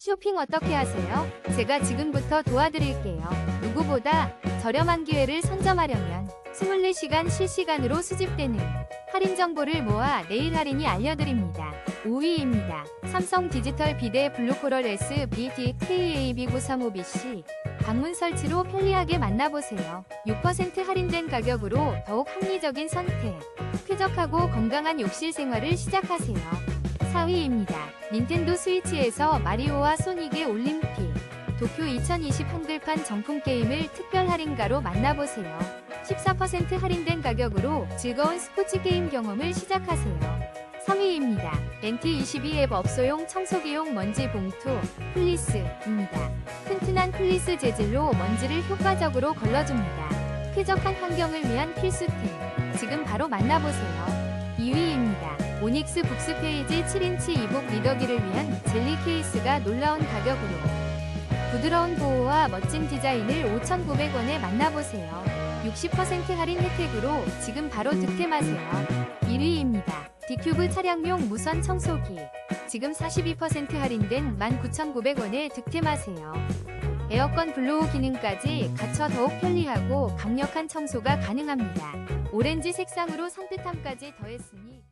쇼핑 어떻게 하세요? 제가 지금부터 도와드릴게요. 누구보다 저렴한 기회를 선점하려면 24시간 실시간으로 수집되는 할인 정보를 모아 내일 할인이 알려드립니다. 5위입니다. 삼성 디지털 비대 블루코럴 S BD KAB935BC 방문 설치로 편리하게 만나보세요. 6% 할인된 가격으로 더욱 합리적인 선택. 쾌적하고 건강한 욕실 생활을 시작하세요. 4위입니다. 닌텐도 스위치에서 마리오와 소닉의 올림픽 도쿄 2020 한글판 정품 게임을 특별 할인가로 만나보세요. 14% 할인된 가격으로 즐거운 스포츠 게임 경험을 시작하세요. 3위입니다. NT22 앱 업소용 청소기용 먼지 봉투 플리스입니다. 튼튼한 플리스 재질로 먼지를 효과적으로 걸러줍니다. 쾌적한 환경을 위한 필수템. 지금 바로 만나보세요. 2위입니다. 오닉스 북스 페이지 7인치 이북 리더기를 위한 젤리 케이스가 놀라운 가격으로 부드러운 보호와 멋진 디자인을 5,900원에 만나보세요. 60% 할인 혜택으로 지금 바로 득템하세요. 1위입니다. 디큐브 차량용 무선 청소기. 지금 42% 할인된 19,900원에 득템하세요. 에어컨 블로우 기능까지 갖춰 더욱 편리하고 강력한 청소가 가능합니다. 오렌지 색상으로 산뜻함까지 더했으니